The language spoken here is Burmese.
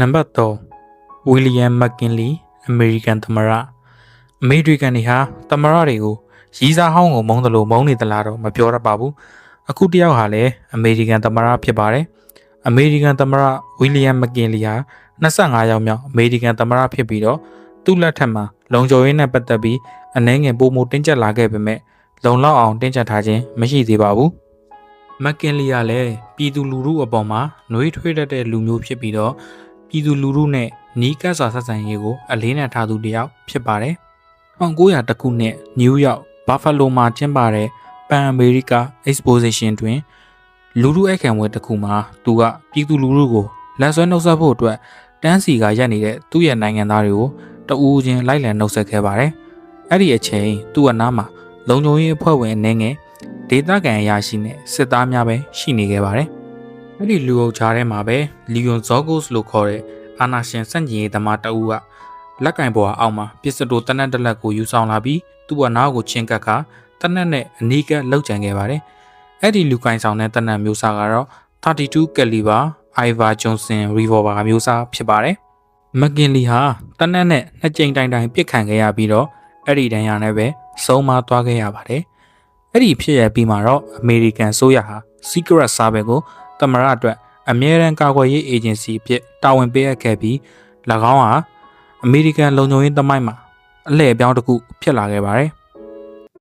နံပါတ်3ဝီလီယံမက်ကင်လီအမေရိကန်သမ္မတအမေရိကန်တွေဟာသမ္မတတွေကိုရီးစားဟောင်းကိုမုန်းတယ်လို့မုန်းနေသလားတော့မပြောတတ်ပါဘူးအခုတယောက်ဟာလည်းအမေရိကန်သမ္မတဖြစ်ပါတယ်အမေရိကန်သမ္မတဝီလီယံမက်ကင်လီဟာ25ယောက်မြောက်အမေရိကန်သမ္မတဖြစ်ပြီးတော့သူ့လက်ထက်မှာလုံခြုံရေးနဲ့ပတ်သက်ပြီးအနှဲငယ်ပုံမတင်းကျပ်လာခဲ့ပေမဲ့လုံလောက်အောင်တင်းကျပ်ထားခြင်းမရှိသေးပါဘူးမက်ကင်လီကလည်းပြည်သူလူထုအပေါ်မှာနှွေးထွေးတတ်တဲ့လူမျိုးဖြစ်ပြီးတော့ ပြည်သူလူထုနဲ့နီးကပ်စွာဆက်ဆံရေးကိုအလေးနက်ထားသူတစ်ယောက်ဖြစ်ပါတယ်။1900တခုနှစ်နယူးယောက်ဘတ်ဖလိုမှာကျင်းပတဲ့ပန်အမေရိက Exposition တွင်လူထုအခမ်းအဝဲတစ်ခုမှာသူကပြည်သူလူထုကိုလက်ဆွဲနှုတ်ဆက်ဖို့အတွက်တန်းစီကရက်နေတဲ့သူ့ရဲ့နိုင်ငံသားတွေကိုတအူးချင်းလိုက်လံနှုတ်ဆက်ခဲ့ပါတယ်။အဲ့ဒီအချိန်သူ့အနားမှာလုံခြုံရေးအဖွဲ့ဝင်အနေငယ်ဒေသခံအရာရှိနဲ့စစ်သားများပဲရှိနေခဲ့ပါတယ်။ အဲ့ဒီလူအုပ်ကြားထဲမှာပဲလီယွန်ဇောဂိုစ်လို့ခေါ်တဲ့အာနာရှင်စန့်ကျင်ရေးသမားတအူးကလက်ကင်ပေါ်အောက်မှာပစ္စတိုတနက်တစ်လက်ကိုယူဆောင်လာပြီးသူ့ဘနားကိုချင်းကပ်ခါတနက်နဲ့အနီးကပ်လောက်ကျန်ခဲ့ပါတယ်။အဲ့ဒီလူကင်ဆောင်တဲ့တနက်မျိုးစားကတော့32 caliber Ivar Johnson revolver မျိုးစားဖြစ်ပါတယ်။မက်ကင်လီဟာတနက်နဲ့နှစ်ကြိမ်တိုင်တိုင်ပစ်ခံခဲ့ရပြီးတော့အဲ့ဒီတန်းရနဲ့ပဲဆုံးမသွားခဲ့ရပါတယ်။အဲ့ဒီဖြစ်ရပြီးမှာတော့အမေရိကန်ဆိုရဟာ Secret Service ကို တမရအတွက်အမြဲတမ်းကာကွယ်ရေး agency အဖြစ်တာဝန်ပေးအပ်ခဲ့ပြီး၎င်းဟာအမေရိကန်လုံခြုံရေးသမိုင်းမှာအလှည့်အပြောင်းတစ်ခုဖြစ်လာခဲ့ပါတယ်